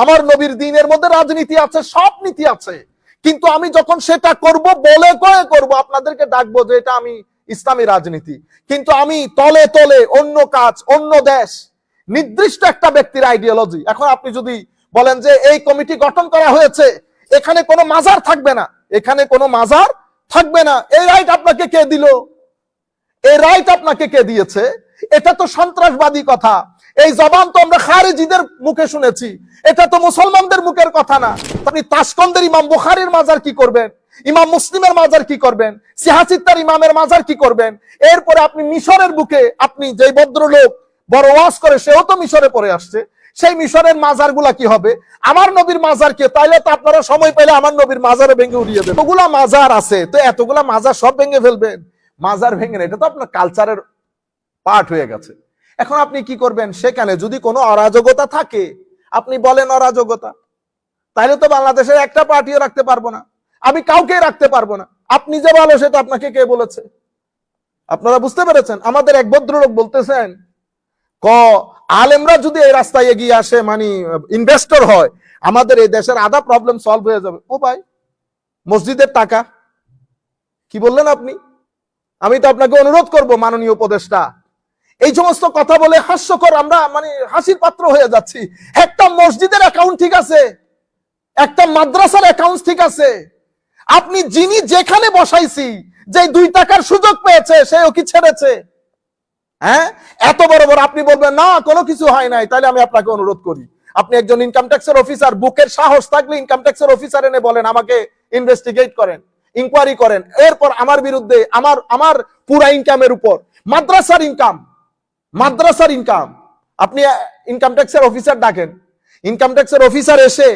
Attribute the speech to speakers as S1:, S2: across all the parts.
S1: আমার নবীর দিনের মধ্যে রাজনীতি আছে, সব নীতি আছে। কিন্তু আমি যখন সেটা করব, বলে কয়ে করব, আপনাদেরকে ডাকবো যে এটা আমি ইসলামী রাজনীতি। কিন্তু আমি তলে তলে অন্য কাজ, অন্য দেশ, নির্দিষ্ট একটা ব্যক্তির আইডিওলজি এখন আপনি যদি বলেন যে এই কমিটি গঠন করা হয়েছে, এখানে কোনো মাজার থাকবে না। এখানে কোনো মাজার থাকবে না। এই রাইট আপনাকে কে দিল? এই রাইট আপনাকে কে দিয়েছে? এটা তো সন্ত্রাসবাদী কথা। এই জবান তো আমরা খারেজিদের মুখে শুনেছি। এটা তো মুসলমানদের মুখের কথা না। আপনি তাসকন্দের ইমাম বুখারির মাজার কি করবেন? ইমাম মুসলিমের মাজার কি করবেন? সিহাসিত্তার ইমামের মাজার কি করবেন? এরপরে আপনি মিশরের বুকে আপনি যে ভদ্রলোক বড় ওয়াজ করে, সেও তো মিশরে পড়ে আসছে। সেই মিশরের মাজারগুলা কি হবে? আমার নবীর মাজার কি? তাইলে তো আপনারা সময় পেলে আমার নবীর মাজারে ভেঙে উড়িয়ে দেবেন। ওগুলা মাজার আছে, তো এতগুলা মাজার সব ভেঙে ফেলবেন। মাজার ভেঙে না, এটা তো আপনার কালচারের পার্ট হয়ে গেছে। এখন আপনি কি করবেন? সেখানে যদি কোনো অরাজকতা থাকে আপনি বলেন অরাজকতা। তাহলে তো বাংলাদেশের একটা পার্টিও রাখতে পারব না। আমি কাউকে রাখতে পারব না। আপনি যে ভালো সেটা আপনাকে কে বলেছে? আপনারা বুঝতে পেরেছেন? আমাদের এক ভদ্রলোক বলতেছেন ক আলেমরা যদি এই রাস্তায় এগিয়ে আসে মানে ইনভেস্টর হয় আমাদের এই দেশের আধা প্রবলেম সলভ হয়ে যাবে। ও ভাই মসজিদের টাকা। কি বললেন আপনি? আমি তো আপনাকে অনুরোধ করব, মাননীয় উপদেষ্টা। এই সমস্ত কথা বলে হাস্যকর আমরা মানে হাসির পাত্র হয়ে যাচ্ছি। একটা মসজিদের অ্যাকাউন্ট ঠিক আছে, একটা মাদ্রাসার অ্যাকাউন্ট ঠিক আছে। আপনি যিনি যেখানে বসাইছি, যে দুই টাকার সুযোগ পেয়েছে, সেও কি ছেড়েছে? হ্যাঁ? এত বড় বড় আপনি বলবেন, না, কোনো কিছু হয় নাই। তাহলে আমি আপনাকে অনুরোধ করি। আপনি একজন ইনকাম ট্যাক্সের অফিসার বুকের সাহস থাকলে ইনকাম ট্যাক্সের অফিসার এনে বলেন, আমাকে ইনভেস্টিগেট করেন। ইনকোয়ারি করেন। এরপর আমার বিরুদ্ধে, আমার আমার পুরা ইনকামের উপর। মাদ্রাসার ইনকাম মাদ্রাসার ইনকাম আপনি ইনকাম ট্যাক্সের অফিসার ডাকেন। ইনকাম ট্যাক্সের অফিসার এসে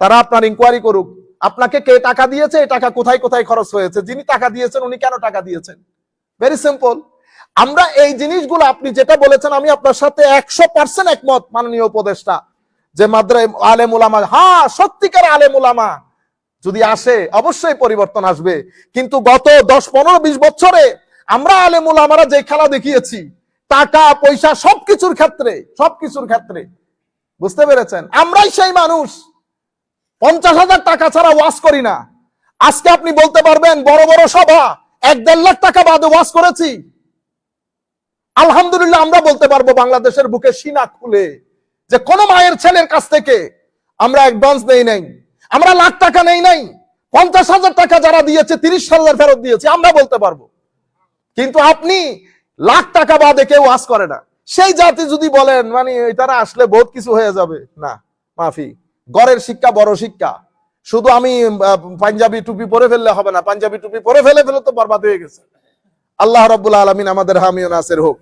S1: তারা আপনার ইনকোয়ারি করুক। আপনাকে কে টাকা দিয়েছে? এই টাকা কোথায় কোথায় খরচ হয়েছে? যিনি টাকা দিয়েছেন, উনি কেন টাকা দিয়েছেন? ভেরি সিম্পল আমরা এই জিনিসগুলো, আপনি যেটা বলেছেন, আমি আপনার সাথে একশো পার্সেন্ট একমত, মাননীয় উপদেষ্টা। যে মাদ্রায় আলেম উলামা হ্যাঁ সত্যিকার আলেম উলামা। যদি আসে, অবশ্যই পরিবর্তন আসবে। কিন্তু গত দশ, পনেরো, বিশ বছরে আমরা আলেমুল আমরা যে খেলা দেখিয়েছি, টাকা, পয়সা, সবকিছুর ক্ষেত্রে সবকিছুর ক্ষেত্রে, বুঝতে পেরেছেন? আমরাই সেই মানুষ। পঞ্চাশ হাজার টাকা ছাড়া ওয়াশ করি না। আজকে আপনি বলতে পারবেন, বড় বড় সভা, এক দেড় লাখ টাকা বাদে ওয়াশ করেছি। আলহামদুলিল্লাহ আমরা বলতে পারব, বাংলাদেশের বুকে সিনা খুলে যে কোন মায়ের ছেলের কাছ থেকে আমরা অ্যাডভান্স নেই নাই। আমরা লাখ টাকা নেই নাই, পঞ্চাশ হাজার টাকা যারা দিয়েছে, তিরিশ হাজার ফেরত দিয়েছে, আমরা বলতে পারব। কিন্তু আপনি লাখ টাকা বাদে কেউ আস করে না। সেই জাতি যদি বলেন মানে তারা আসলে বহুত কিছু হয়ে যাবে। না, মাফি। গড়ের শিক্ষা বড় শিক্ষা। শুধু আমি পাঞ্জাবি টুপি পরে ফেললে হবে না, পাঞ্জাবি টুপি পরে ফেলে ফেলে তো বরবাদ হয়ে গেছে। আল্লাহ রব্বুল আলমিন আমাদের হামিও নাসের হোক।